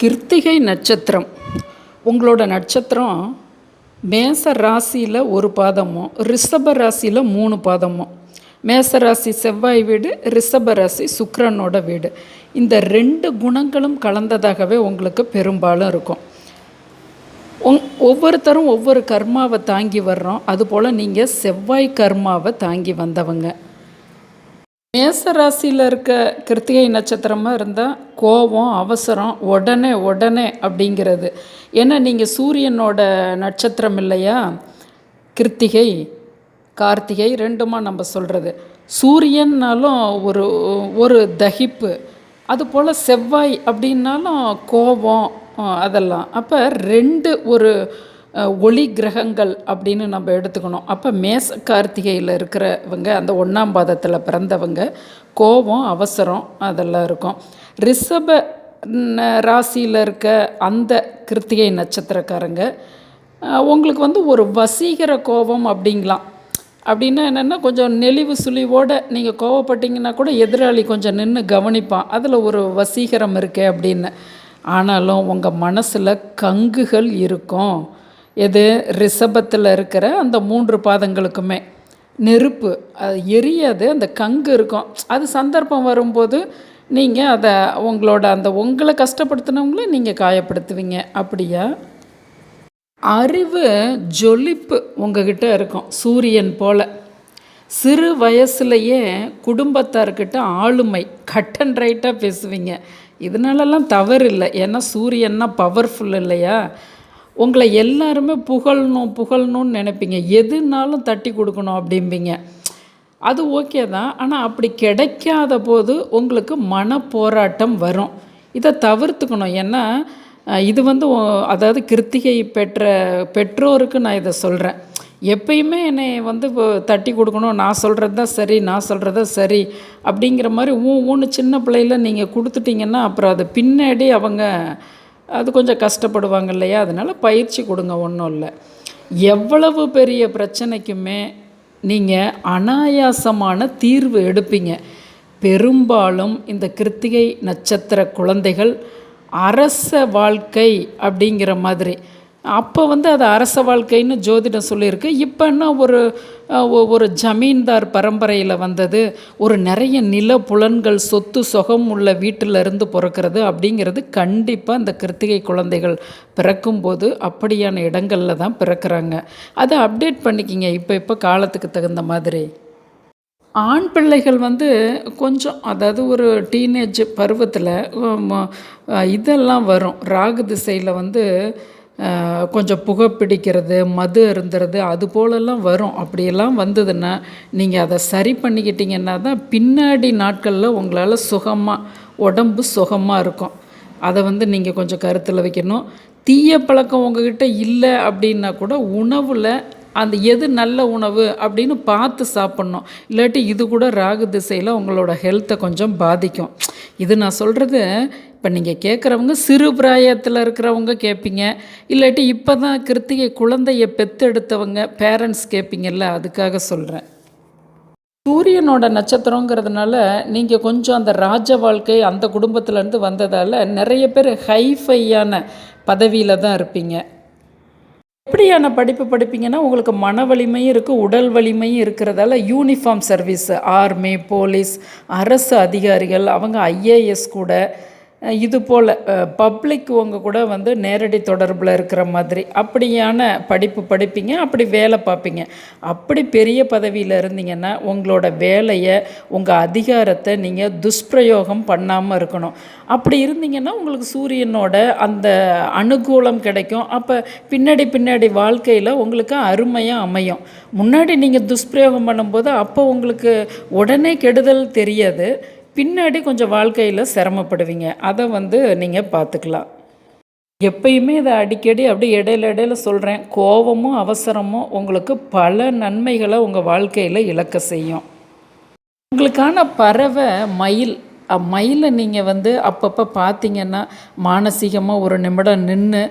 கிருத்திகை நட்சத்திரம். உங்களோட நட்சத்திரம் மேச ராசியில் ஒரு பாதமும் ரிஷப ராசியில் மூணு பாதமும் மேச ராசி செவ்வாய் வீடு ரிஷப ராசி சுக்கரனோட வீடு. இந்த ரெண்டு குணங்களும் கலந்ததாகவே உங்களுக்கு பெரும்பாலும் இருக்கும். உங் ஒவ்வொருத்தரும் ஒவ்வொரு கர்மாவை தாங்கி வர்றோம். அதுபோல் நீங்கள் செவ்வாய் கர்மாவை தாங்கி வந்தவங்க. மேச ராசியில் இருக்க கிருத்திகை நட்சத்திரமாக இருந்தால் கோபம் அவசரம் உடனே உடனே அப்படிங்கிறது. ஏன்னா நீங்கள் சூரியனோட நட்சத்திரம் இல்லையா? கிருத்திகை கார்த்திகை ரெண்டுமா நம்ம சொல்கிறது சூரியன்னாலும் ஒரு ஒரு தகிப்பு. அதுபோல் செவ்வாய் அப்படின்னாலும் கோபம் அதெல்லாம். அப்போ ரெண்டு ஒரு ஒளி கிரகங்கள் அப்படின்னு நம்ம எடுத்துக்கணும். அப்போ மேச கார்த்திகையில் இருக்கிறவங்க அந்த ஒன்றாம் பாதத்தில் பிறந்தவங்க கோபம் அவசரம் அதெல்லாம் இருக்கும். ரிஷப ராசியில் இருக்க அந்த கிருத்திகை நட்சத்திரக்காரங்க உங்களுக்கு வந்து ஒரு வசீகர கோபம் அப்படிங்களாம் அப்படின்னா என்னென்னா கொஞ்சம் நெளிவு சுழிவோடு நீங்கள் கோவப்பட்டீங்கன்னா கூட எதிராளி கொஞ்சம் நின்று கவனிப்பான். அதில் ஒரு வசீகரம் இருக்கே அப்படின்னு. ஆனாலும் உங்கள் மனசில் கங்குகள் இருக்கும். எது? ரிஷபத்தில் இருக்கிற அந்த மூன்று பாதங்களுக்குமே. நெருப்பு அது எரியாது அந்த கங்கு இருக்கும். அது சந்தர்ப்பம் வரும்போது நீங்கள் அதை உங்களோட அந்த உங்களை கஷ்டப்படுத்தினவங்கள நீங்கள் காயப்படுத்துவீங்க. அப்படியா? அறிவு ஜொலிப்பு உங்ககிட்ட இருக்கும் சூரியன் போல. சிறு வயசுலையே குடும்பத்தார்கிட்ட ஆளுமை கட் அண்ட் ரைட்டாக பேசுவீங்க. இதனாலலாம் தவறு இல்லை ஏன்னா சூரியன்னா பவர்ஃபுல் இல்லையா? உங்களை எல்லாருமே புகழணும் புகழணும்னு நினைப்பீங்க. எதுனாலும் தட்டி கொடுக்கணும் அப்படிம்பீங்க. அது ஓகே தான். ஆனால் அப்படி கிடைக்காத போது உங்களுக்கு மன போராட்டம் வரும். இதை தவிர்த்துக்கணும். ஏன்னா இது வந்து அதாவது கிருத்திகை பெற்ற பெற்றோருக்கு நான் இதை சொல்கிறேன் எப்பயுமே என்னை வந்து தட்டி கொடுக்கணும். நான் சொல்கிறது தான் சரி நான் சொல்கிறது தான் சரி அப்படிங்கிற மாதிரி ஊ ஊன்னு சின்ன பிள்ளையில் நீங்கள் கொடுத்துட்டிங்கன்னா அப்புறம் அது பின்னாடி அவங்க அது கொஞ்சம் கஷ்டப்படுவாங்க இல்லையா? அதனால் பயிற்சி கொடுங்க ஒன்றும் இல்லை. எவ்வளவு பெரிய பிரச்சனைக்குமே நீங்கள் அனாயாசமான தீர்வு எடுப்பீங்க. பெரும்பாலும் இந்த கிருத்திகை நட்சத்திர குழந்தைகள் அரச வாழ்க்கை அப்படிங்கிற மாதிரி. அப்போ வந்து அது அரச வாழ்க்கைன்னு ஜோதிடம் சொல்லியிருக்கு. இப்போ என்ன ஒரு ஒரு ஜமீன்தார் பரம்பரையில் வந்தது ஒரு நிறைய நில புலன்கள் சொத்து சொகம் உள்ள வீட்டில் இருந்து பிறக்கிறது அப்படிங்கிறது கண்டிப்பாக இந்த கிருத்திகை குழந்தைகள் பிறக்கும்போது அப்படியான இடங்களில் தான் பிறக்கிறாங்க. அதை அப்டேட் பண்ணிக்கிங்க. இப்போ இப்போ காலத்துக்கு தகுந்த மாதிரி. ஆண் பிள்ளைகள் வந்து கொஞ்சம் அதாவது ஒரு டீனேஜ் பருவத்தில் இதெல்லாம் வரும். ராகு திசையில் வந்து கொஞ்சம் புகைப்பிடிக்கிறது மது அருந்துறது அது போலெல்லாம் வரும். அப்படியெல்லாம் வந்ததுன்னா நீங்கள் அதை சரி பண்ணிக்கிட்டீங்கன்னா தான் பின்னாடி நாட்களில் உங்களால் சுகமாக உடம்பு சுகமாக இருக்கும். அதை வந்து நீங்கள் கொஞ்சம் கருத்தில் வைக்கணும். தீய பழக்கம் உங்ககிட்ட இல்லை அப்படின்னா கூட உணவில் அந்த எது நல்ல உணவு அப்படின்னு பார்த்து சாப்பிட்ணும். இல்லாட்டி இது கூட ராகு திசையில் உங்களோட ஹெல்த்தை கொஞ்சம் பாதிக்கும். இது நான் சொல்கிறது இப்போ நீங்கள் கேட்குறவங்க சிறு பிராயத்தில் இருக்கிறவங்க கேட்பீங்க இல்லாட்டி இப்போ தான் கிருத்திகை குழந்தைய பெத்தெடுத்தவங்க பேரண்ட்ஸ் கேட்பீங்கல்ல அதுக்காக சொல்கிறேன் சூரியனோட நட்சத்திரங்கிறதுனால நீங்கள் கொஞ்சம் அந்த ராஜ வாழ்க்கை அந்த குடும்பத்துலேருந்து வந்ததால் நிறைய பேர் ஹைஃபையான பதவியில் தான் இருப்பீங்க. எப்படியான படிப்பு படிப்பீங்கன்னா உங்களுக்கு மன வலிமையும் இருக்குது உடல் வலிமையும் இருக்கிறதால யூனிஃபார்ம் சர்வீஸ் ஆர்மி போலீஸ் அரசு அதிகாரிகள் அவங்க ஐஏஎஸ் கூட இது போல் பப்ளிக் உங்கள் கூட வந்து நேரடி தொடர்பில் இருக்கிற மாதிரி அப்படியான படிப்பு படிப்பீங்க அப்படி வேலை பார்ப்பீங்க. அப்படி பெரிய பதவியில் இருந்தீங்கன்னா உங்களோட வேலையை உங்கள் அதிகாரத்தை நீங்கள் துஷ்பிரயோகம் பண்ணாமல் இருக்கணும். அப்படி இருந்தீங்கன்னா உங்களுக்கு சூரியனோட அந்த அனுகூலம் கிடைக்கும். அப்போ பின்னாடி பின்னாடி வாழ்க்கையில் உங்களுக்கு அருமையாக அமையும். முன்னாடி நீங்கள் துஷ்பிரயோகம் பண்ணும்போது அப்போ உங்களுக்கு உடனே கெடுதல் தெரியாது. பின்னாடி கொஞ்சம் வாழ்க்கையில் சிரமப்படுவீங்க. அதை வந்து நீங்கள் பார்த்துக்கலாம் எப்பயுமே இதை அடிக்கடி அப்படி இடையில இடையில சொல்கிறேன் கோபமும் அவசரமும் உங்களுக்கு பல நன்மைகளை உங்கள் வாழ்க்கையில் இழக்க செய்யும். உங்களுக்கான பறவை மயில். மயிலை நீங்கள் வந்து அப்பப்போ பார்த்தீங்கன்னா மானசீகமாக ஒரு நிமிடம் நின்று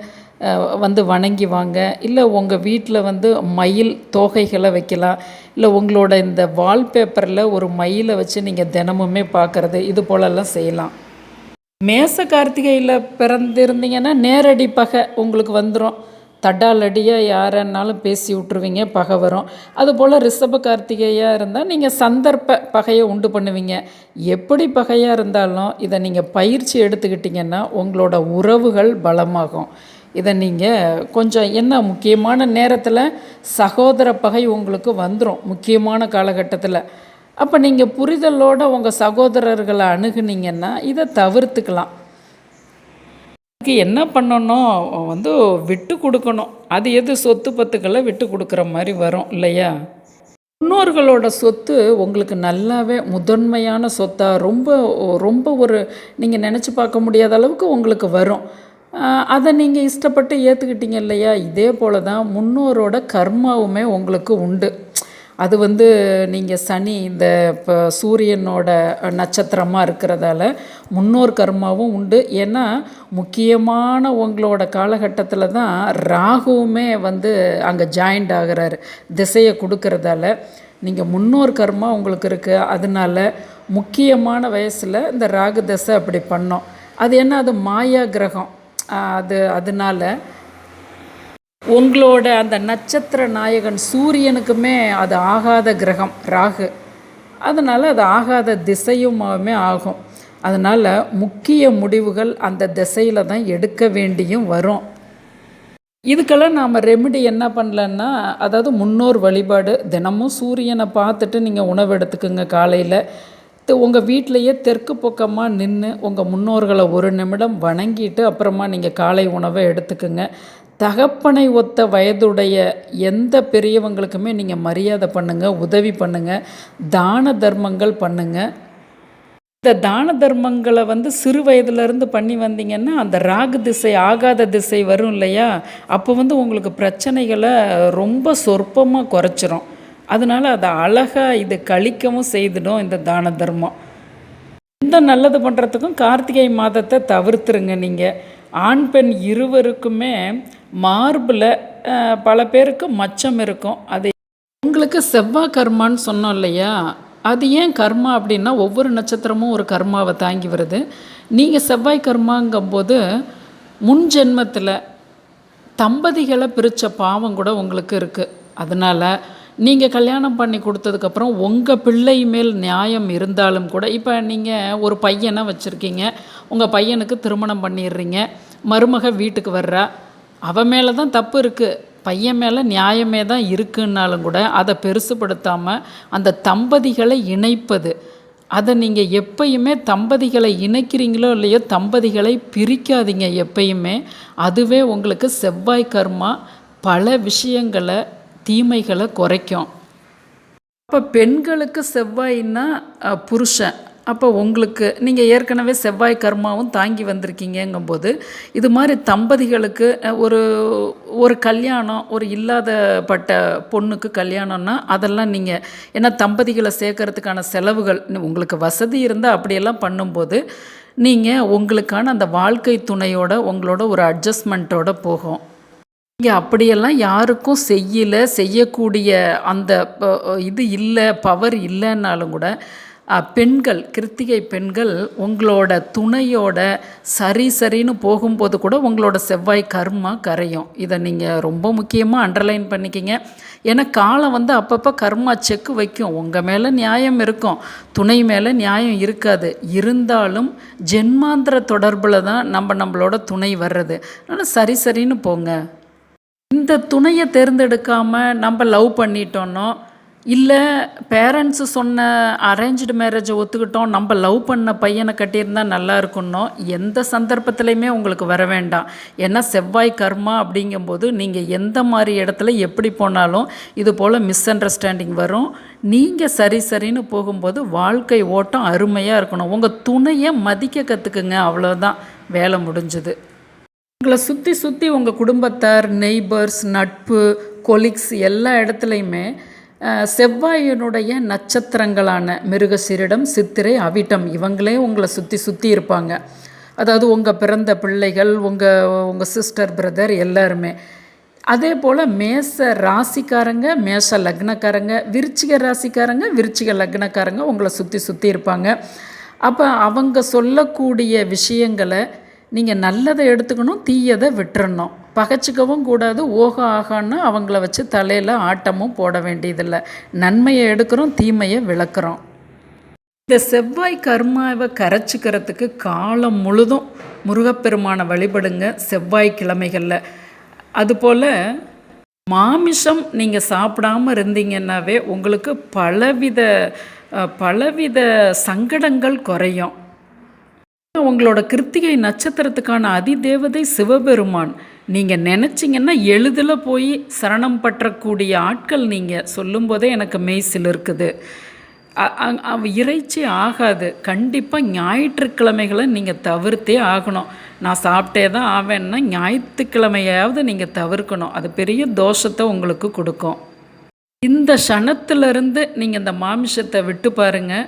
வந்து வணங்கி வாங்க. இல்லை உங்கள் வீட்டில் வந்து மயில் தோகைகளை வைக்கலாம். இல்லை உங்களோட இந்த வால்பேப்பரில் ஒரு மயிலை வச்சு நீங்கள் தினமுமே பார்க்குறது இது போலெல்லாம் செய்யலாம். மேச கார்த்திகையில் பிறந்திருந்தீங்கன்னா நேரடி பகை உங்களுக்கு வந்துடும் தடாலடியாக யாரன்னாலும் பேசி விட்ருவீங்க பகை வரும். அதுபோல் ரிஷப கார்த்திகையாக இருந்தால் நீங்கள் சந்தர்ப்ப பகையை உண்டு பண்ணுவீங்க. எப்படி பகையாக இருந்தாலும் இதை நீங்கள் பயிற்சி எடுத்துக்கிட்டிங்கன்னா உங்களோட உறவுகள் பலமாகும். இதை நீங்கள் கொஞ்சம் என்ன முக்கியமான நேரத்தில் சகோதர பகை உங்களுக்கு வந்துடும் முக்கியமான காலகட்டத்தில். அப்போ நீங்கள் புரிதலோடு உங்கள் சகோதரர்களை அணுகுனீங்கன்னா இதை தவிர்த்துக்கலாம். அதுக்கு என்ன பண்ணணும்? வந்து விட்டு கொடுக்கணும். அது எது? சொத்து பத்துக்களை விட்டு கொடுக்குற மாதிரி வரும் இல்லையா? முன்னோர்களோட சொத்து உங்களுக்கு நல்லாவே முதன்மையான சொத்தாக ரொம்ப ரொம்ப ஒரு நீங்கள் நினச்சி பார்க்க முடியாத அளவுக்கு உங்களுக்கு வரும். அதை நீங்கள் இஷ்டப்பட்டு ஏற்றுக்கிட்டீங்க இல்லையா? இதே போல தான் முன்னோரோட கர்மாவுமே உங்களுக்கு உண்டு. அது வந்து நீங்கள் சனி இந்த இப்போ சூரியனோட நட்சத்திரமாக இருக்கிறதால முன்னோர் கர்மாவும் உண்டு. ஏன்னா முக்கியமான உங்களோட காலகட்டத்தில் தான் ராகுவுமே வந்து அங்கே ஜாயிண்ட் ஆகிறாரு. திசையை கொடுக்கறதால நீங்கள் முன்னோர் கர்மா உங்களுக்கு இருக்குது அதனால முக்கியமான வயசில் இந்த ராகு திசை அப்படி பண்ணோம். அது என்ன? அது மாயா கிரகம். அது அதனால உங்களோட அந்த நட்சத்திர நாயகன் சூரியனுக்குமே அது ஆகாத கிரகம் ராகு. அதனால் அது ஆகாத திசையுமாவுமே ஆகும். அதனால் முக்கிய முடிவுகள் அந்த திசையில் தான் எடுக்க வேண்டியும் வரும். இதுக்கெல்லாம் நாம் ரெமெடி என்ன பண்ணலன்னா அதாவது முன்னோர் வழிபாடு. தினமும் சூரியனை பார்த்துட்டு நீங்கள் உணவு எடுத்துக்கோங்க காலையில். உங்கள் வீட்டிலையே தெற்கு பக்கமாக நின்று உங்கள் முன்னோர்களை ஒரு நிமிடம் வணங்கிட்டு அப்புறமா நீங்கள் காலை உணவை எடுத்துக்கோங்க. தகப்பனை ஒத்த வயதுடைய எந்த பெரியவங்களுக்குமே நீங்கள் மரியாதை பண்ணுங்கள் உதவி பண்ணுங்கள் தான தர்மங்கள் பண்ணுங்கள் இந்த தான தர்மங்களை வந்து சிறு வயதுலேருந்து பண்ணி வந்தீங்கன்னா அந்த ராகு திசை ஆகாத திசை வரும் இல்லையா? அப்போ வந்து உங்களுக்கு பிரச்சனைகளை ரொம்ப சொற்பமாக குறைச்சிரும். அதனால் அதை அழகாக இது கழிக்கவும் செய்திடும் இந்த தான தர்மம். இந்த நல்லது பண்ணுறதுக்கும் கார்த்திகை மாதத்தை தவிர்த்துருங்க நீங்கள் ஆண் பெண் இருவருக்குமே மார்பில் பல பேருக்கு மச்சம் இருக்கும். அது உங்களுக்கு செவ்வாய் கர்மான்னு சொன்னோம் இல்லையா? அது ஏன் கர்மா அப்படின்னா ஒவ்வொரு நட்சத்திரமும் ஒரு கர்மாவை தாங்கி வருது. நீங்கள் செவ்வாய் கர்மாங்கும்போது முன் ஜென்மத்தில் தம்பதிகளை பிரித்த பாவம் கூட உங்களுக்கு இருக்குது அதனால் நீங்கள் கல்யாணம் பண்ணி கொடுத்ததுக்கப்புறம் உங்கள் பிள்ளை மேல் நியாயம் இருந்தாலும் கூட இப்போ நீங்கள் ஒரு பையனை வச்சுருக்கீங்க உங்கள் பையனுக்கு திருமணம் பண்ணிடுறீங்க மருமக வீட்டுக்கு வர்றா அவன் மேலே தான் தப்பு இருக்குது பையன் மேலே நியாயமே தான் இருக்குன்னாலும் கூட அதை பெருசுப்படுத்தாமல் அந்த தம்பதிகளை இணைப்பது அதை நீங்கள் எப்பயுமே தம்பதிகளை இணைக்கிறீங்களோ இல்லையோ தம்பதிகளை பிரிக்காதீங்க எப்பயுமே. அதுவே உங்களுக்கு செவ்வாய் கர்மா பல விஷயங்களை தீமைகளை குறைக்கும். அப்போ பெண்களுக்கு செவ்வாயின்னா புருஷன். அப்போ உங்களுக்கு நீங்கள் ஏற்கனவே செவ்வாய் கர்மாவும் தாங்கி வந்திருக்கீங்கங்கும்போது இது மாதிரி தம்பதிகளுக்கு ஒரு ஒரு கல்யாணம் ஒரு இல்லாதப்பட்ட பொண்ணுக்கு கல்யாணம்னா அதெல்லாம் நீங்கள் ஏன்னா தம்பதிகளை சேர்க்கறதுக்கான செலவுகள் உங்களுக்கு வசதி இருந்தால் அப்படியெல்லாம் பண்ணும்போது நீங்கள் உங்களுக்கான அந்த வாழ்க்கை துணையோட உங்களோட ஒரு அட்ஜஸ்ட்மெண்ட்டோட போகும். இங்கே அப்படியெல்லாம் யாருக்கும் செய்யலை செய்யக்கூடிய அந்த இது இல்லை பவர் இல்லைன்னாலும் கூட பெண்கள் கிருத்திகை பெண்கள் உங்களோட துணையோட சரி சரின்னு போகும்போது கூட உங்களோட செவ்வாய் கர்மா கரையும். இதை நீங்கள் ரொம்ப முக்கியமாக அண்டர்லைன் பண்ணிக்கிங்க. ஏன்னா காலம் வந்து அப்பப்போ கர்மா செக்கு வைக்கும். உங்கள் மேலே நியாயம் இருக்கும். துணை மேலே நியாயம் இருக்காது. இருந்தாலும் ஜென்மாந்திர தொடர்பில் தான் நம்ம நம்மளோட துணை வர்றது. அதனால் சரி சரின்னு போங்க. இந்த துணையை தேர்ந்தெடுக்காமல் நம்ம லவ் பண்ணிட்டோன்னோ இல்லை பேரண்ட்ஸு சொன்ன அரேഞ്ച്டு மேரேஜை ஒத்துக்கிட்டோம் நம்ம லவ் பண்ண பையனை கட்டியிருந்தா நல்லா இருக்குன்னோ எந்த சந்தர்ப்பத்திலையுமே உங்களுக்கு வர வேண்டாம். ஏன்னா செவ்வாய் கர்மா அப்படிங்கும்போது நீங்கள் எந்த மாதிரி இடத்துல எப்படி போனாலும் இது போல் மிஸ் அண்டர்ஸ்டாண்டிங் வரும். நீங்கள் சரி சரின்னு போகும்போது வாழ்க்கை ஓட்டம் அருமையாக இருக்கணும். உங்கள் துணையை மதிக்க கற்றுக்குங்க அவ்வளோதான் வேலை முடிஞ்சுது. உங்களை சுற்றி சுற்றி உங்கள் குடும்பத்தார் நெய்பர்ஸ் நட்பு கொலிக்ஸ் எல்லா இடத்துலையுமே செவ்வாயினுடைய நட்சத்திரங்களான மிருகசீரிடம் சித்திரை அவிட்டம் இவங்களே உங்களை சுற்றி சுற்றி இருப்பாங்க. அதாவது உங்கள் பிறந்த பிள்ளைகள் உங்கள் உங்கள் சிஸ்டர் பிரதர் எல்லாருமே. அதே போல் மேச ராசிக்காரங்க மேச லக்னக்காரங்க விருச்சிக ராசிக்காரங்க விருச்சிக லக்னக்காரங்க உங்களை சுற்றி சுற்றி இருப்பாங்க. அப்போ அவங்க சொல்லக்கூடிய விஷயங்களை நீங்கள் நல்லதை எடுத்துக்கணும் தீயதை விட்டுறணும். பகைச்சிக்கவும் கூடாது ஓக ஆகான்னு அவங்கள வச்சு தலையில் ஆட்டமும் போட வேண்டியதில்லை. நன்மையை எடுக்கிறோம் தீமையை விளக்குறோம். இந்த செவ்வாய் கர்மாவை கரைச்சிக்கிறதுக்கு காலம் முழுதும் முருகப்பெருமானை வழிபடுங்க செவ்வாய் கிழமைகளில். அதுபோல் மாமிசம் நீங்கள் சாப்பிடாம இருந்தீங்கன்னாவே உங்களுக்கு பலவித பலவித சங்கடங்கள் குறையும். உங்களோட கிருத்திகை நட்சத்திரத்துக்கான அதிதேவதை சிவபெருமான். நீங்கள் நினச்சிங்கன்னா எளிதில் போய் சரணம் பற்றக்கூடிய ஆட்கள் நீங்கள் சொல்லும்போதே எனக்கு மெய்சில் இருக்குது. இறைச்சி ஆகாது. கண்டிப்பாக ஞாயிற்றுக்கிழமைகளை நீங்கள் தவிர்த்தே ஆகணும். நான் சாப்பிட்டே தான் ஆவேன்னா ஞாயிற்றுக்கிழமையாவது நீங்கள் தவிர்க்கணும். அது பெரிய தோஷத்தை உங்களுக்கு கொடுக்கும். இந்த க்ஷணத்துலேருந்து நீங்கள் இந்த மாமிசத்தை விட்டு பாருங்கள்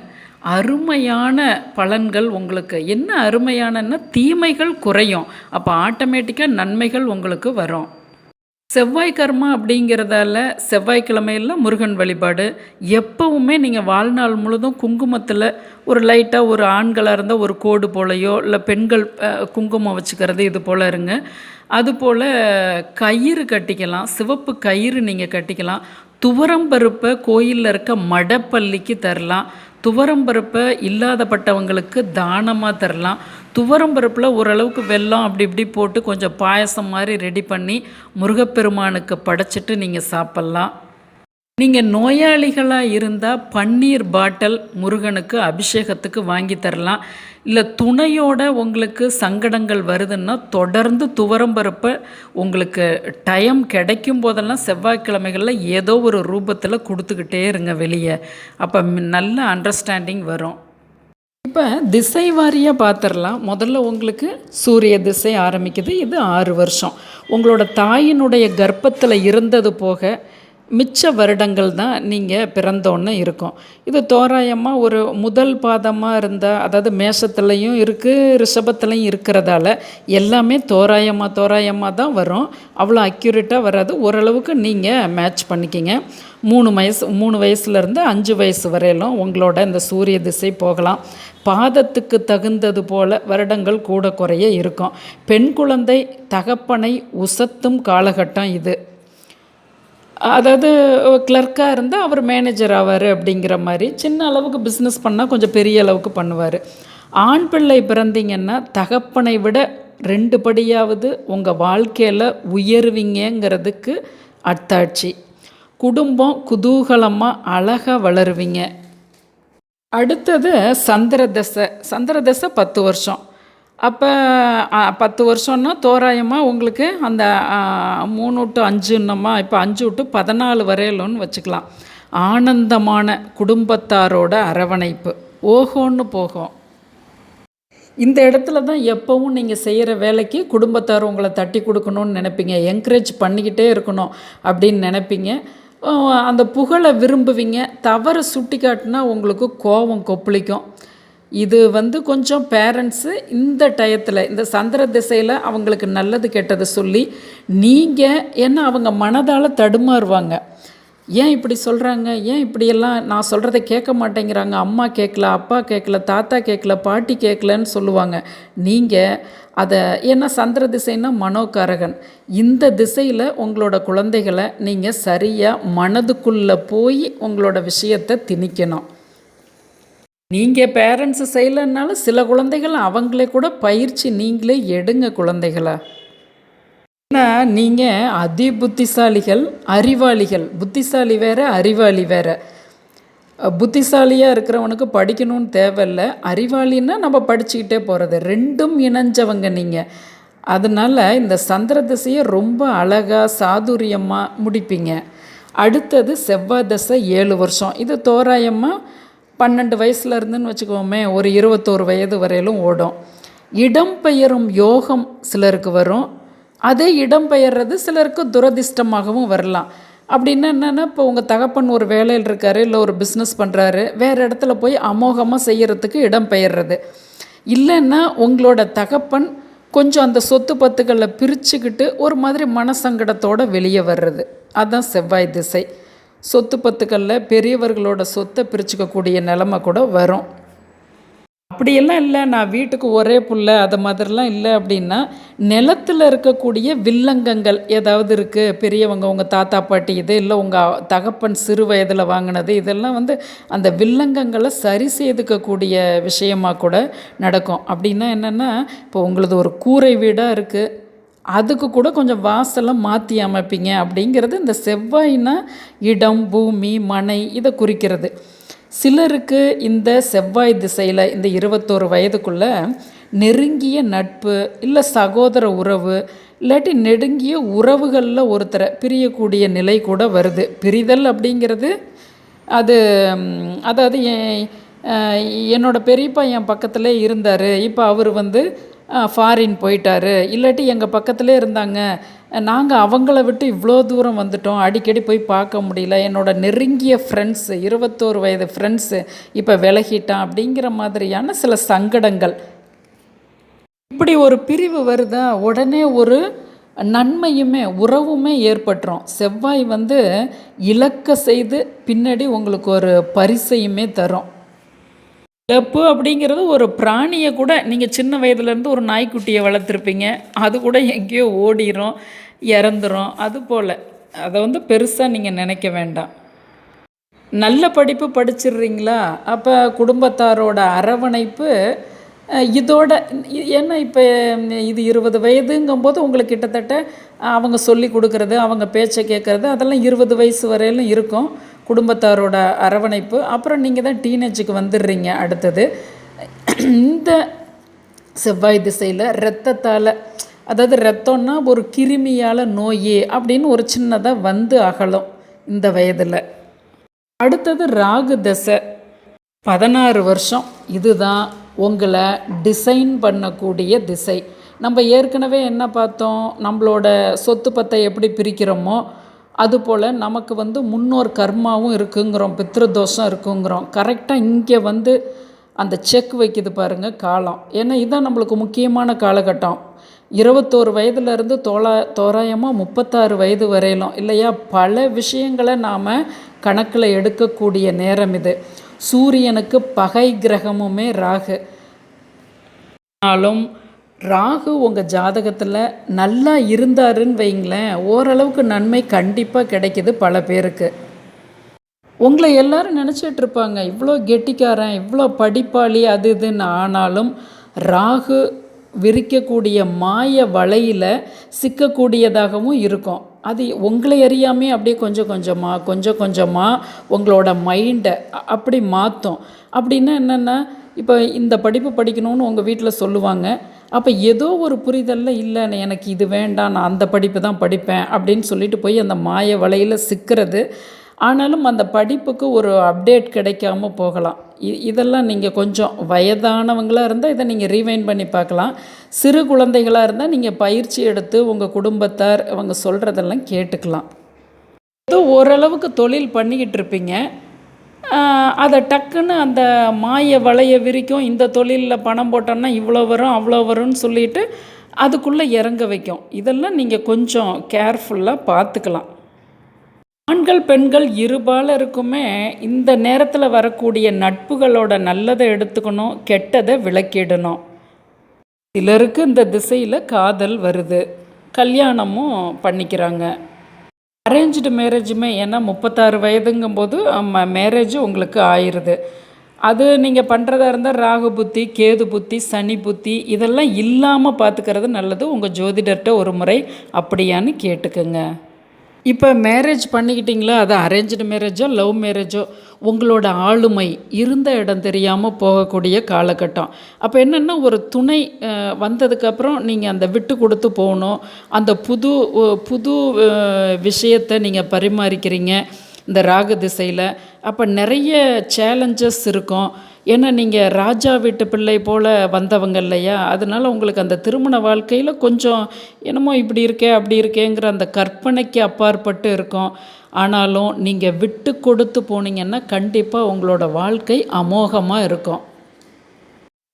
அருமையான பலன்கள் உங்களுக்கு. என்ன அருமையானன்னா தீமைகள் குறையும். அப்போ ஆட்டோமேட்டிக்காக நன்மைகள் உங்களுக்கு வரும். செவ்வாய் கர்மா அப்படிங்கிறதால செவ்வாய்க்கிழமையில் முருகன் வழிபாடு. எப்போவுமே நீங்கள் வாழ்நாள் முழுதும் குங்குமத்தில் ஒரு லைட்டாக ஒரு ஆண்களாக இருந்தால் ஒரு கோடு போலையோ இல்லை பெண்கள் குங்குமம் வச்சுக்கிறது இது போல் இருங்க. அதுபோல் கயிறு கட்டிக்கலாம். சிவப்பு கயிறு நீங்கள் கட்டிக்கலாம். துவரம்பருப்பை கோயிலில் இருக்க மடப்பள்ளிக்கு தரலாம். துவரம் பருப்பை இல்லாதப்பட்டவங்களுக்கு தானமாக தரலாம். துவரம் பருப்பில் ஓரளவுக்கு வெல்லம் அப்படி இப்படி போட்டு கொஞ்சம் பாயசம் மாதிரி ரெடி பண்ணி முருகப்பெருமானுக்கு படைச்சிட்டு நீங்கள் சாப்பிட்லாம். நீங்கள் நோயாளிகளாக இருந்தால் பன்னீர் பாட்டில் முருகனுக்கு அபிஷேகத்துக்கு வாங்கி தரலாம். இல்லை துணையோட உங்களுக்கு சங்கடங்கள் வருதுன்னா தொடர்ந்து துவரம்பருப்பை உங்களுக்கு டைம் கிடைக்கும் போதெல்லாம் செவ்வாய்க்கிழமைகளில் ஏதோ ஒரு ரூபத்தில் கொடுத்துக்கிட்டே இருங்க வெளியே. அப்போ நல்ல அண்டர்ஸ்டாண்டிங் வரும். இப்போ திசை வாரியாக பார்த்துடலாம் முதல்ல உங்களுக்கு சூரிய திசை ஆரம்பிக்குது. இது ஆறு வருஷம். உங்களோட தாயினுடைய கர்ப்பத்தில் இருந்தது போக மிச்ச வருடங்கள் தான் நீங்கள் பிறந்தோன்னு இருக்கும். இது தோராயமாக ஒரு முதல் பாதமாக இருந்தால் அதாவது மேஷத்துலேயும் இருக்குது ரிஷபத்துலேயும் இருக்கிறதால எல்லாமே தோராயமாக தோராயமாக தான் வரும். அவ்வளோ அக்யூரேட்டாக வராது. ஓரளவுக்கு நீங்கள் மேட்ச் பண்ணிக்கிங்க. மூணு வயசு மூணு வயசுலேருந்து அஞ்சு வயசு வரையிலும் உங்களோட இந்த சூரிய திசை போகலாம். பாதத்துக்கு தகுந்தது போல வருடங்கள் கூட குறைய இருக்கும். பெண் குழந்தை தகப்பனை உசத்தும் காலகட்டம் இது. அதாவது கிளர்க்காக இருந்தால் அவர் மேனேஜர் ஆவார் அப்படிங்கிற மாதிரி சின்ன அளவுக்கு பிஸ்னஸ் பண்ணால் கொஞ்சம் பெரிய அளவுக்கு பண்ணுவார். ஆண் பிள்ளை பிறந்தீங்கன்னா தகப்பனை விட ரெண்டு படியாவது உங்கள் வாழ்க்கையில் உயருவீங்கங்கிறதுக்கு அத்தாட்சி குடும்பம் குதூகலமாக அழகாக வளருவீங்க. அடுத்தது சந்திர தசை சந்திர தசை பத்து வருஷம். அப்போ பத்து வருஷம்னா தோராயமாக உங்களுக்கு அந்த மூணு டு அஞ்சுன்னமா இப்போ அஞ்சு டு பதினாலு வரையிலும்னு வச்சுக்கலாம். ஆனந்தமான குடும்பத்தாரோட அரவணைப்பு. ஓஹோன்னு போகும். இந்த இடத்துல தான் எப்போவும் நீங்கள் செய்கிற வேலைக்கு குடும்பத்தார் உங்களை தட்டி கொடுக்கணும்னு நினைப்பீங்க. என்கரேஜ் பண்ணிக்கிட்டே இருக்கணும் அப்படின்னு நினைப்பீங்க. அந்த புகழை விரும்புவீங்க. தவறை சுட்டி காட்டினா உங்களுக்கு கோபம் கொப்பளிக்கும். இது வந்து கொஞ்சம் பேரண்ட்ஸு இந்த டயத்தில் இந்த சந்திர திசையில் அவங்களுக்கு நல்லது கெட்டது சொல்லி நீங்கள் ஏன்னா அவங்க மனதால் தடுமாறுவாங்க. ஏன் இப்படி சொல்கிறாங்க ஏன் இப்படியெல்லாம் நான் சொல்கிறத கேட்க மாட்டேங்கிறாங்க? அம்மா கேட்கல அப்பா கேட்கல தாத்தா கேட்கல பாட்டி கேட்கலன்னு சொல்லுவாங்க. நீங்கள் அதை ஏன்னா சந்திர திசைன்னா மனோகாரகன். இந்த திசையில் உங்களோட குழந்தைகளை நீங்கள் சரியாக மனதுக்குள்ளே போய் உங்களோட விஷயத்தை திணிக்கணும். நீங்கள் பேரண்ட்ஸு செய்யலைன்னாலும் சில குழந்தைகள் அவங்களே கூட பயிற்சி நீங்களே எடுங்க குழந்தைகளை. ஏன்னா நீங்கள் அதி புத்திசாலிகள் அறிவாளிகள். புத்திசாலி வேறு அறிவாளி வேறு. புத்திசாலியாக இருக்கிறவனுக்கு படிக்கணும்னு தேவையில்ல. அறிவாளின்னா நம்ம படிச்சுக்கிட்டே போகிறது ரெண்டும் இணைஞ்சவங்க நீங்கள் அதனால் இந்த சந்திர திசையை ரொம்ப அழகாக சாதுரியமாக முடிப்பீங்க. அடுத்தது செவ்வாய் தசை ஏழு வருஷம். இது தோராயமாக பன்னெண்டு வயசுல இருந்துன்னு வச்சுக்கோமே ஒரு இருபத்தோரு வயது வரையிலும் ஓடும். இடம்பெயரும் யோகம் சிலருக்கு வரும். அதே இடம்பெயர்றது சிலருக்கு துரதிர்ஷ்டமாகவும் வரலாம். அப்படின்னா என்னென்னா இப்போ உங்கள் தகப்பன் ஒரு வேலையில் இருக்காரு இல்லை ஒரு பிஸ்னஸ் பண்ணுறாரு வேறு இடத்துல போய் அமோகமாக செய்கிறதுக்கு இடம் பெயர்றது. இல்லைன்னா உங்களோட தகப்பன் கொஞ்சம் அந்த சொத்து பத்துக்களை பிரிச்சுக்கிட்டு ஒரு மாதிரி மனசங்கடத்தோடு வெளியே வர்றது. அதுதான் செவ்வாய் திசை. சொத்து பத்துக்களில் பெரியவர்களோட சொத்தை பிரிச்சுக்கக்கூடிய நிலமை கூட வரும். அப்படியெல்லாம் இல்லை நான் வீட்டுக்கு ஒரே புள்ள அது மாதிரிலாம் இல்லை அப்படின்னா நிலத்தில் இருக்கக்கூடிய வில்லங்கங்கள் ஏதாவது இருக்குது பெரியவங்க உங்கள் தாத்தா பாட்டி இது இல்லை உங்கள் தகப்பன் சிறு வயதில் வாங்கினது இதெல்லாம் வந்து அந்த வில்லங்கங்களை சரி செய்துக்கக்கூடிய விஷயமாக கூட நடக்கும். அப்படின்னா என்னென்னா இப்போ உங்களது ஒரு கூரை வீடாக இருக்குது அதுக்கு கூட கொஞ்சம் வாசலை மாற்றி அமைப்பீங்க அப்படிங்கிறது இந்த செவ்வாய்னா இடம் பூமி மனை இதை குறிக்கிறது. சிலருக்கு இந்த செவ்வாய் திசையில் இந்த இருபத்தோரு வயதுக்குள்ளே நெருங்கிய நட்பு இல்லை சகோதர உறவு இல்லாட்டி நெருங்கிய உறவுகளில் ஒருத்தரை பிரியக்கூடிய நிலை கூட வருது. பிரிதல் அப்படிங்கிறது அது அதாவது என் என்னோடய என்னோட பெரியப்பா என் பக்கத்தில் இருந்தார். இப்போ அவர் வந்து ஃபாரின் போயிட்டாரு. இல்லாட்டி எங்கள் பக்கத்திலே இருந்தாங்க. நாங்கள் அவங்கள விட்டு இவ்வளோ தூரம் வந்துட்டோம். அடிக்கடி போய் பார்க்க முடியல. என்னோட நெருங்கிய ஃப்ரெண்ட்ஸு இருபத்தோரு வயது ஃப்ரெண்ட்ஸு இப்போ விலகிட்டான் அப்படிங்கிற மாதிரியான சில சங்கடங்கள். இப்படி ஒரு பிரிவு வருதா? உடனே ஒரு நன்மையுமே உறவுமே ஏற்பட்டுரும். செவ்வாய் வந்து இலக்க செய்து பின்னாடி உங்களுக்கு ஒரு பரிசையுமே தரும். இழப்பு அப்படிங்கிறது ஒரு பிராணியை கூட நீங்கள் சின்ன வயதுலேருந்து ஒரு நாய்க்குட்டியை வளர்த்துருப்பீங்க. அது கூட எங்கேயோ ஓடிரும் இறந்துரும். அது போல். அதை வந்து பெருசாக நீங்கள் நினைக்க வேண்டாம். நல்ல படிப்பு படிச்சிடுறீங்களா? அப்போ குடும்பத்தாரோட அரவணைப்பு இதோட ஏன்னா இப்போ இது இருபது வயதுங்கும்போது உங்களுக்கு கிட்டத்தட்ட அவங்க சொல்லி கொடுக்கறது அவங்க பேச்சை கேட்குறது அதெல்லாம் இருபது வயசு வரையிலும் இருக்கும். குடும்பத்தாரோட அரவணைப்பு. அப்புறம் நீங்கள் தான் டீனேஜுக்கு வந்துடுறீங்க அடுத்தது. இந்த செவ்வாய் திசையில் இரத்தத்தால் அதாவது ரத்தம்னா ஒரு கிருமியால் நோய் அப்படின்னு ஒரு சின்னதாக வந்து அகலும் இந்த வயதில். அடுத்தது ராகு தசை. பதினாறு வருஷம். இதுதான் உங்களை டிசைன் பண்ணக்கூடிய திசை. நம்ம ஏற்கனவே என்ன பார்த்தோம்? நம்மளோட சொத்து பத்தை எப்படி பிரிக்கிறோமோ அதுபோல் நமக்கு வந்து முன்னோர் கர்மாவும் இருக்குங்கிறோம் பித்ருதோஷம் இருக்குங்கிறோம். கரெக்டாக இங்கே வந்து அந்த செக் வைக்குது பாருங்கள் காலம். ஏன்னா இதுதான் நம்மளுக்கு முக்கியமான காலகட்டம். இருபத்தோரு வயதுலேருந்து தோலா தோராயமாக முப்பத்தாறு வயது வரையிலும் இல்லையா? பல விஷயங்களை நாம் கணக்கில் எடுக்கக்கூடிய நேரம் இது. சூரியனுக்கு பகை கிரகமுமே ராகு. ஆனாலும் ராகு உங்கள் ஜாதகத்தில் நல்லா இருந்தாருன்னு வைங்களேன் ஓரளவுக்கு நன்மை கண்டிப்பாக கிடைக்கிது பல பேருக்கு. உங்களை எல்லாரும் நினச்சிட்டு இருப்பாங்க இவ்வளோ கெட்டிக்காரன் இவ்வளோ படிப்பாளி அது இதுன்னு. ஆனாலும் ராகு விரிக்கக்கூடிய மாய வலையில் சிக்கக்கூடியதாகவும் இருக்கும். அது உங்களை அறியாமே அப்படியே கொஞ்சம் கொஞ்சமாக கொஞ்சம் கொஞ்சமாக உங்களோட மைண்டை அப்படி மாற்றும் அப்படின்னா என்னென்னா இப்போ இந்த படிப்பு படிக்கணும்னு உங்கள் வீட்டில் சொல்லுவாங்க அப்போ ஏதோ ஒரு புரிதலில் இல்லை எனக்கு இது வேண்டாம் நான் அந்த படிப்பு தான் படிப்பேன் அப்படின்னு சொல்லிட்டு போய் அந்த மாய வலையில் சிக்கிறது. ஆனாலும் அந்த படிப்புக்கு ஒரு அப்டேட் கிடைக்காம போகலாம். இ- இதெல்லாம் நீங்கள் கொஞ்சம் வயதானவங்களாக இருந்தால் இதை நீங்கள் ரீவைன் பண்ணி பார்க்கலாம். சிறு குழந்தைகளாக இருந்தால் நீங்கள் பயிற்சி எடுத்து உங்கள் குடும்பத்தார் அவங்க சொல்கிறதெல்லாம் கேட்டுக்கலாம். ஏதோ ஓரளவுக்கு தொழில் பண்ணிக்கிட்டு இருப்பீங்க. அதை டக்குன்னு அந்த மாய வளைய விரிக்கும். இந்த தொழிலில் பணம் போட்டோன்னா இவ்வளோ வரும் அவ்வளோ வரும்னு சொல்லிட்டு அதுக்குள்ளே இறங்க வைக்கும். இதெல்லாம் நீங்கள் கொஞ்சம் கேர்ஃபுல்லாக பார்த்துக்கலாம். ஆண்கள் பெண்கள் இருபாலருக்குமே இந்த நேரத்தில் வரக்கூடிய நட்புகளோட நல்லதை எடுத்துக்கணும் கெட்டதை விலக்கிடணும் சிலருக்கு இந்த திசையில் காதல் வருது. கல்யாணமும் பண்ணிக்கிறாங்க. அரேഞ്ച്டு மேரேஜுமே ஏன்னா முப்பத்தாறு வயதுங்கும்போது மேரேஜ் உங்களுக்கு ஆயிடுது அது நீங்கள் பண்ணுறதா இருந்தால் ராகு புத்தி கேது புத்தி சனி புத்தி இதெல்லாம் இல்லாமல் பார்த்துக்கிறது நல்லது. உங்கள் ஜோதிடர்கிட்ட ஒரு முறை அப்படியான்னு கேட்டுக்கோங்க. இப்போ மேரேஜ் பண்ணிக்கிட்டிங்களா? அது அரேஞ்சு மேரேஜோ லவ் மேரேஜோ உங்களோட ஆளுமை இருந்த இடம் தெரியாமல் போகக்கூடிய காலகட்டம். அப்போ என்னென்னா ஒரு துணை வந்ததுக்கப்புறம் நீங்கள் அந்த விட்டு கொடுத்து போகணும். அந்த புது புது விஷயத்தை நீங்கள் பரிமாறிக்கிறீங்க. இந்த ராகு திசையில். அப்போ நிறைய சேலஞ்சஸ் இருக்கும். ஏன்னா நீங்கள் ராஜா வீட்டு பிள்ளை போல் வந்தவங்க இல்லையா? அதனால உங்களுக்கு அந்த திருமண வாழ்க்கையில் கொஞ்சம் என்னமோ இப்படி இருக்கே அப்படி இருக்கேங்கிற அந்த கற்பனைக்கு அப்பாற்பட்டு இருக்கும். ஆனாலும் நீங்கள் விட்டு கொடுத்து போனீங்கன்னா கண்டிப்பாக உங்களோட வாழ்க்கை அமோகமாக இருக்கும்.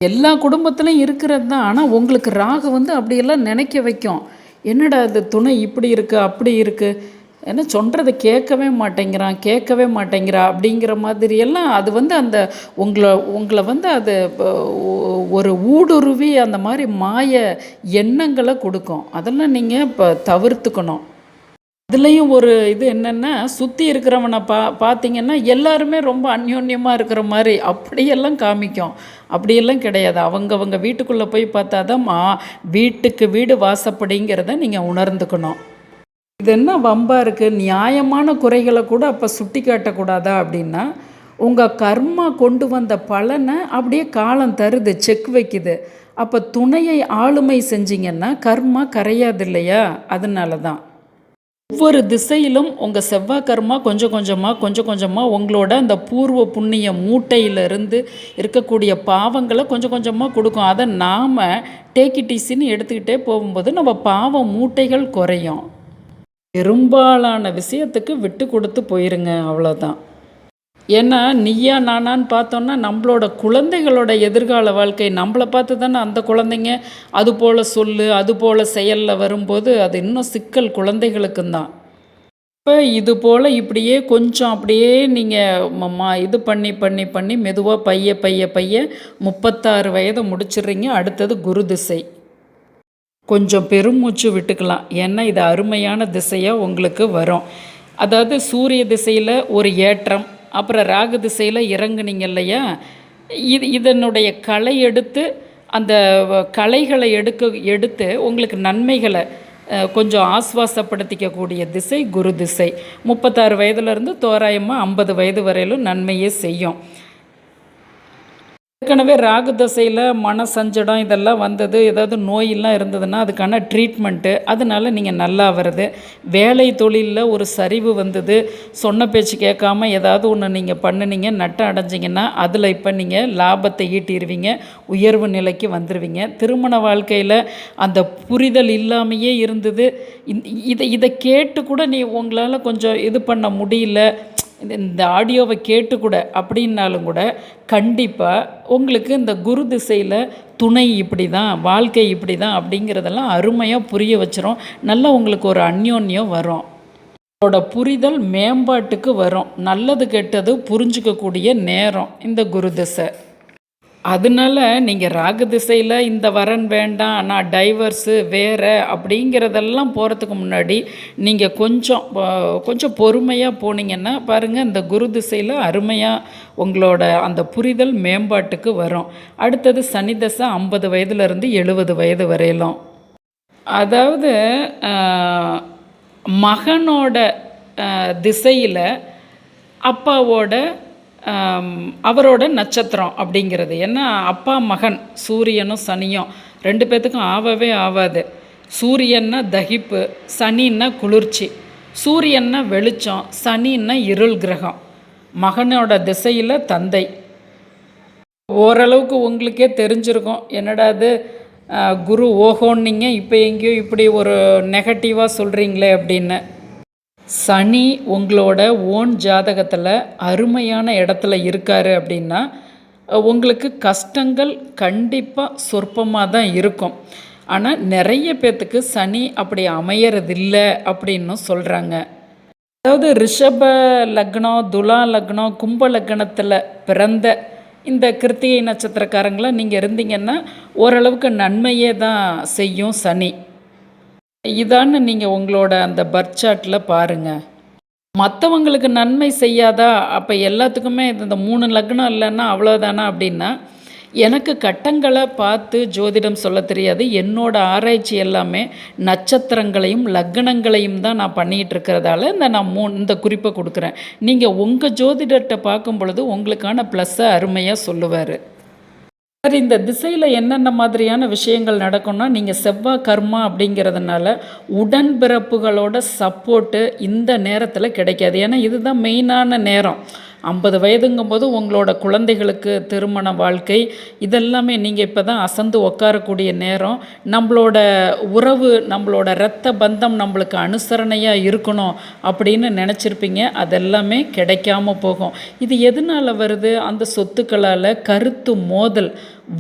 எல்லா குடும்பத்திலையும் இருக்கிறது தான். ஆனால் உங்களுக்கு ராகு வந்து அப்படியெல்லாம் நினைக்க வைக்கும். என்னடா அது துணை இப்படி இருக்குது அப்படி இருக்குது ஏன்னா சொல்கிறத கேட்கவே மாட்டேங்கிறான் கேட்கவே மாட்டேங்கிறா அப்படிங்கிற மாதிரியெல்லாம் அது வந்து அந்த உங்களை உங்களை வந்து அது இப்போ ஒரு ஊடுருவி அந்த மாதிரி மாய எண்ணங்களை கொடுக்கும். அதெல்லாம் நீங்கள் இப்போ தவிர்த்துக்கணும். அதுலேயும் ஒரு இது என்னென்னா சுற்றி இருக்கிறவனை பா பார்த்தீங்கன்னா எல்லாருமே ரொம்ப அந்யோன்யமாக இருக்கிற மாதிரி அப்படியெல்லாம் காமிக்கும். அப்படியெல்லாம் கிடையாது. அவங்கவங்க வீட்டுக்குள்ளே போய் பார்த்தா தான் மா வீட்டுக்கு வீடு வாசப்படிங்கிறத நீங்கள் உணர்ந்துக்கணும். இது என்ன வம்பா இருக்குது நியாயமான குறைகளை கூட அப்போ சுட்டி காட்டக்கூடாதா அப்படின்னா உங்கள் கர்மா கொண்டு வந்த பலனை அப்படியே காலம் தருது செக் வைக்குது. அப்போ துணையை ஆளுமை செஞ்சிங்கன்னா கர்மா கரையாது இல்லையா? அதனால தான் ஒவ்வொரு திசையிலும் உங்கள் செவ்வாய் கர்மா கொஞ்சம் கொஞ்சமாக கொஞ்சம் கொஞ்சமாக உங்களோட அந்த பூர்வ புண்ணிய மூட்டையிலிருந்து இருக்கக்கூடிய பாவங்களை கொஞ்சம் கொஞ்சமாக கொடுக்கும். அதை நாம் டேக்கி டீசின்னு எடுத்துக்கிட்டே போகும்போது நம்ம பாவ மூட்டைகள் குறையும். பெரும்பாலான விஷயத்துக்கு விட்டு கொடுத்து போயிருங்க அவ்வளோதான் ஏன்னா நீயா நானான்னு பார்த்தோன்னா நம்மளோட குழந்தைகளோட எதிர்கால வாழ்க்கை நம்மளை பார்த்து தானே அந்த குழந்தைங்க அது போல் சொல்லு அது போல் செயலில் வரும்போது அது இன்னும் சிக்கல் குழந்தைகளுக்கும் தான். இப்போ இது போல் இப்படியே கொஞ்சம் அப்படியே நீங்கள் மம்மா இது பண்ணி பண்ணி பண்ணி மெதுவாக பைய பைய பைய முப்பத்தாறு வயதை முடிச்சிடுறீங்க அடுத்தது குரு திசை. கொஞ்சம் பெருமூச்சு விட்டுக்கலாம். ஏன்னா இது அருமையான திசையாக உங்களுக்கு வரும். அதாவது சூரிய திசையில் ஒரு ஏற்றம் அப்புறம் ராகு திசையில் இறங்குனீங்க இல்லையா? இது இதனுடைய களை எடுத்து அந்த கலைகளை களைகளை எடுக்க எடுத்து உங்களுக்கு நன்மைகளை கொஞ்சம் ஆஸ்வாசப்படுத்திக்கக்கூடிய திசை குரு திசை. முப்பத்தாறு வயதுலேருந்து தோராயமாக ஐம்பது வயது வரையிலும் நன்மையே செய்யும். ஏற்கனவே ராகு தசையில் மன சஞ்சடம் இதெல்லாம் வந்தது. ஏதாவது நோயெல்லாம் இருந்ததுன்னா அதுக்கான ட்ரீட்மெண்ட்டு அதனால நீங்கள் நல்லா வருது வேலை தொழிலில் ஒரு சரிவு வந்தது. சொன்ன பேச்சு கேட்காம ஏதாவது ஒன்று நீங்கள் பண்ணினீங்க நட்டம் அடைஞ்சிங்கன்னா அதில் இப்போ நீங்கள் லாபத்தை ஈட்டிடுவீங்க உயர்வு நிலைக்கு வந்துடுவீங்க திருமண வாழ்க்கையில் அந்த புரிதல் இல்லாமையே இருந்தது. இதை இதை கேட்டு கூட நீ உங்களால் கொஞ்சம் இது பண்ண முடியல. இந்த- இந்த ஆடியோவை கேட்டு கூட அப்படின்னாலும் கூட கண்டிப்பாக உங்களுக்கு இந்த குரு திசையில் துணை இப்படி தான் வாழ்க்கை இப்படி தான் அப்படிங்கிறதெல்லாம் அருமையாக புரிய வச்சிரும். நல்லா உங்களுக்கு ஒரு அந்யோன்யம் வரும். உங்களோட புரிதல் மேம்பாட்டுக்கு வரும். நல்லது கெட்டது புரிஞ்சுக்கக்கூடிய நேரம் இந்த குரு திசை. அதனால நீங்கள் ராகு திசையில் இந்த வரன் வேண்டாம் நான் டைவர்ஸு வேறு அப்படிங்கிறதெல்லாம் போகிறதுக்கு முன்னாடி நீங்கள் கொஞ்சம் கொஞ்சம் பொறுமையாக போனீங்கன்னா பாருங்கள் இந்த குரு திசையில் அருமையாக உங்களோட அந்த புரிதல் மேம்பாட்டுக்கு வரும். அடுத்தது சனி தசை ஐம்பது வயதுலேருந்து எழுபது வயது வரையிலும். அதாவது மகனோட திசையில் அப்பாவோட அவரோட நட்சத்திரம் அப்படிங்கிறது. ஏன்னா அப்பா மகன் சூரியனும் சனியும் ரெண்டு பேர்த்துக்கும் ஆவவே ஆவாது. சூரியன்னா தகிப்பு சனின்னா குளிர்ச்சி. சூரியன்னா வெளிச்சம் சனின்னா இருள் கிரகம். மகனோட திசையில் தந்தை. ஓரளவுக்கு உங்களுக்கே தெரிஞ்சிருக்கும். என்னடா அது குரு ஓஹோன்னீங்க இப்போ எங்கேயோ இப்படி ஒரு நெகட்டிவாக சொல்கிறீங்களே அப்படின்னு. சனி உங்களோட ஓன் ஜாதகத்தில் அருமையான இடத்துல இருக்காரு அப்படின்னா உங்களுக்கு கஷ்டங்கள் கண்டிப்பாக சொற்பமாக தான் இருக்கும். ஆனால் நிறைய பேர்த்துக்கு சனி அப்படி அமையறதில்ல அப்படின்னு சொல்கிறாங்க அதாவது ரிஷப லக்னம் துலா லக்னம் கும்ப லக்னத்தில் பிறந்த இந்த கிருத்திகை நட்சத்திரக்காரங்களாம் நீங்கள் இருந்தீங்கன்னா ஓரளவுக்கு நன்மையே தான் செய்யும் சனி. இதான்னு நீங்கள் உங்களோட அந்த பர்த் சார்ட்டில் பாருங்கள் மற்றவங்களுக்கு நன்மை செய்யாதா? அப்போ எல்லாத்துக்குமே இந்த மூணு லக்னம் இல்லைன்னா அவ்வளோதானா அப்படின்னா எனக்கு கட்டங்களை பார்த்து ஜோதிடம் சொல்ல தெரியாது. என்னோட ஆராய்ச்சி எல்லாமே நட்சத்திரங்களையும் லக்னங்களையும் தான் நான் பண்ணிகிட்டு இருக்கிறதால இந்த நான் மூ இந்த குறிப்பை கொடுக்குறேன். நீங்கள் உங்கள் ஜோதிடர்கிட்ட பார்க்கும் பொழுது உங்களுக்கான ப்ளஸ்ஸை அருமையாக சொல்லுவார். சார் இந்த திசையில் என்னென்ன மாதிரியான விஷயங்கள் நடக்கும்னா நீங்கள் செவ்வாய் கர்மா அப்படிங்கிறதுனால உடன்பிறப்புகளோட சப்போர்ட்டு இந்த நேரத்தில் கிடைக்காது. ஏன்னா இதுதான் மெயினான நேரம். ஐம்பது வயதுங்கும்போது உங்களோட குழந்தைகளுக்கு திருமண வாழ்க்கை இதெல்லாமே நீங்கள் இப்போ தான் அசந்து உட்காரக்கூடிய நேரம். நம்மளோட உறவு நம்மளோட இரத்த பந்தம் நம்மளுக்கு அனுசரணையாக இருக்கணும் அப்படின்னு நினச்சிருப்பீங்க. அதெல்லாமே கிடைக்காம போகும். இது எதனால் வருது? அந்த சொத்துக்களால் கருத்து மோதல்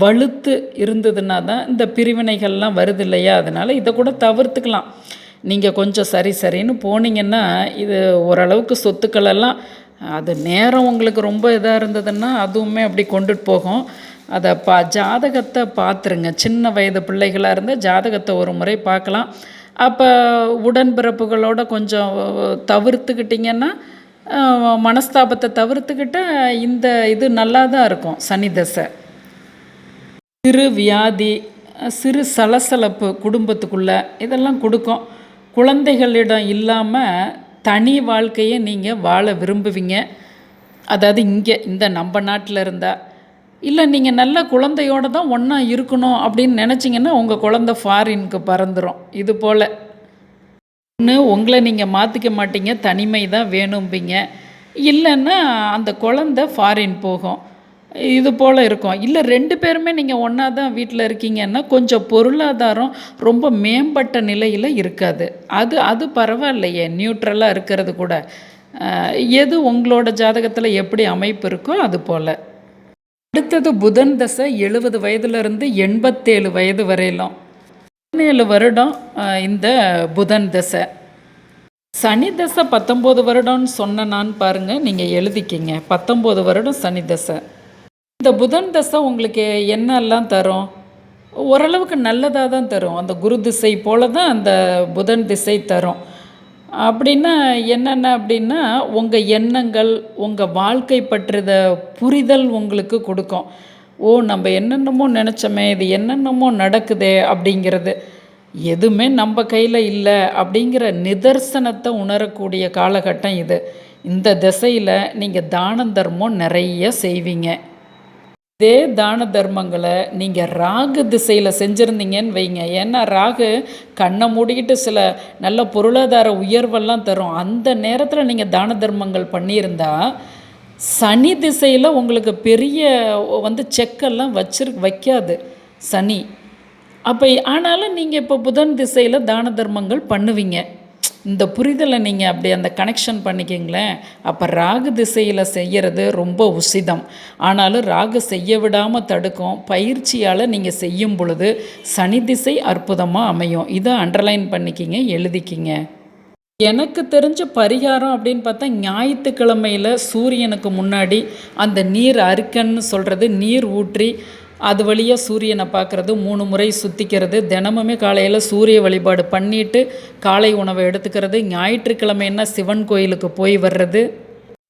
வலுத்து இருந்ததுன்னா தான் இந்த பிரிவினைகள்லாம் வருது இல்லையா? அதனால் இதை கூட தவிர்த்துக்கலாம். நீங்கள் கொஞ்சம் சரி சரின்னு போனீங்கன்னா இது ஓரளவுக்கு சொத்துக்களெல்லாம் அது நேரம் உங்களுக்கு ரொம்ப இதாக இருந்ததுன்னா அதுவுமே அப்படி கொண்டுட்டு போகும். அதை பா ஜாதகத்தை பார்த்துருங்க. சின்ன வயது பிள்ளைகளாக இருந்தால் ஜாதகத்தை ஒரு முறை பார்க்கலாம். அப்போ உடன்பிறப்புகளோட கொஞ்சம் தவிர்த்துக்கிட்டிங்கன்னா மனஸ்தாபத்தை தவிர்த்துக்கிட்ட இந்த இது நல்லா தான் இருக்கும் சனி தசை. சிறு வியாதி சிறு சலசலப்பு குடும்பத்துக்குள்ளே இதெல்லாம் கொடுக்கும். குழந்தைகளிடம் இல்லாமல் தனி வாழ்க்கையை நீங்கள் வாழ விரும்புவீங்க. அதாவது இங்கே இந்த நம்ம நாட்டில் இருந்தால் இல்லை நீங்கள் நல்ல குழந்தையோட தான் ஒன்றா இருக்கணும் அப்படின்னு நினச்சிங்கன்னா உங்கள் குழந்தை ஃபாரினுக்கு பறந்துடும் இது போல். ஒன்று உங்களை நீங்கள் மாற்றிக்க மாட்டீங்க தனிமை தான் வேணும்பீங்க. இல்லைன்னா அந்த குழந்த ஃபாரின் போகும். இது போல் இருக்கும். இல்லை ரெண்டு பேருமே நீங்கள் ஒன்றா தான் வீட்டில் இருக்கீங்கன்னா கொஞ்சம் பொருளாதாரம் ரொம்ப மேம்பட்ட நிலையில் இருக்காது. அது அது பரவாயில்லையே நியூட்ரலாக இருக்கிறது கூட. எது உங்களோட ஜாதகத்தில் எப்படி அமைப்பு இருக்கோ அது போல். அடுத்தது புதன் தசை எழுபது வயதுலேருந்து எண்பத்தேழு வயது வரையிலும். பதினேழு வருடம் இந்த புதன் தசை. சனி தசை பத்தொம்போது வருடம்னு சொன்னனான்னு பாருங்கள் நீங்கள் எழுதிக்கிங்க. பத்தொம்போது வருடம் சனி தசை. இந்த புதன் தசை உங்களுக்கு என்னெல்லாம் தரும்? ஓரளவுக்கு நல்லதாக தான் தரும். அந்த குரு திசை போல தான் அந்த புதன் திசை தரும். அப்படின்னா என்னென்ன அப்படின்னா உங்கள் எண்ணங்கள் உங்கள் வாழ்க்கை பற்றித புரிதல் உங்களுக்கு கொடுக்கும். ஓ நம்ம என்னென்னமோ நினச்சோமே இது என்னென்னமோ நடக்குதே அப்படிங்கிறது. எதுவுமே நம்ம கையில் இல்லை அப்படிங்கிற நிதர்சனத்தை உணரக்கூடிய காலகட்டம் இது. இந்த திசையில் நீங்கள் தான தர்மம் நிறைய செய்வீங்க. இதே தான தர்மங்களை நீங்கள் ராகு திசையில் செஞ்சுருந்தீங்கன்னு வைங்க. ஏன்னா ராகு கண்ணை மூடிக்கிட்டு சில நல்ல பொருளாதார உயர்வெல்லாம் தரும். அந்த நேரத்தில் நீங்கள் தான தர்மங்கள் பண்ணியிருந்தா சனி திசையில் உங்களுக்கு பெரிய வந்து செக்கெல்லாம் வச்சிரு வைக்காது சனி. அப்போ ஆனாலும் நீங்கள் இப்போ புதன் திசையில் தான தர்மங்கள் பண்ணுவீங்க. இந்த புரிதலை நீங்கள் அப்படி அந்த கனெக்ஷன் பண்ணிக்கிங்களேன் அப்போ ராகு திசையில் செய்கிறது ரொம்ப உசிதம். ஆனாலும் ராகு செய்ய விடாமல் தடுக்கும் பயிற்சியால் நீங்கள் செய்யும் பொழுது சனி திசை அற்புதமாக அமையும். இதை அண்டர்லைன் பண்ணிக்கிங்க எழுதிக்கிங்க. எனக்கு தெரிஞ்ச பரிகாரம் அப்படின்னு பார்த்தா ஞாயிற்றுக்கிழமையில் சூரியனுக்கு முன்னாடி அந்த நீர் அறுக்கன்னு சொல்கிறது நீர் ஊற்றி அது வழியாக சூரியனை பார்க்குறது மூணு முறை சுற்றிக்கிறது தினமுமே காலையில் சூரிய வழிபாடு பண்ணிட்டு காலை உணவை எடுத்துக்கிறது. ஞாயிற்றுக்கிழமைன்னா சிவன் கோயிலுக்கு போய் வர்றது.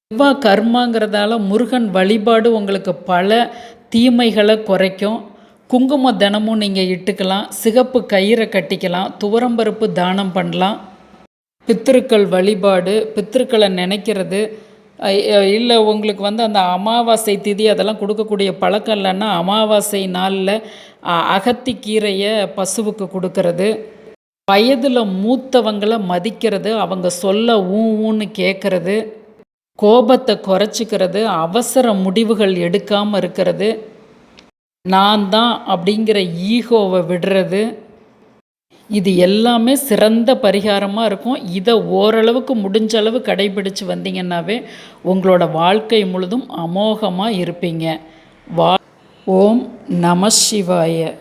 செவ்வாய் கர்மாங்கிறதால முருகன் வழிபாடு உங்களுக்கு பல தீமைகளை குறைக்கும். குங்குமம் தினமும் நீங்கள் இட்டுக்கலாம். சிகப்பு கயிறை கட்டிக்கலாம். துவரம்பருப்பு தானம் பண்ணலாம். பித்திருக்கள் வழிபாடு பித்திருக்களை நினைக்கிறது. இல்லை உங்களுக்கு வந்து அந்த அமாவாசை திதி அதெல்லாம் கொடுக்கக்கூடிய பழக்கம் இல்லைன்னா அமாவாசை நாளில் அகத்திக்கீரையை பசுவுக்கு கொடுக்கறது. வயதில் மூத்தவங்களை மதிக்கிறது அவங்க சொல்ல ஊ ஊன்னு கேட்குறது கோபத்தை குறைச்சிக்கிறது அவசர முடிவுகள் எடுக்காமல் இருக்கிறது. நான் தான் அப்படிங்கிற ஈகோவை விடுறது. இது எல்லாமே சிறந்த பரிகாரமாக இருக்கும். இதை ஓரளவுக்கு முடிஞ்ச அளவு கடைபிடிச்சு வந்தீங்கன்னாவே உங்களோட வாழ்க்கை முழுதும் அமோகமாக இருப்பீங்க. வா ஓம் நம சிவாய.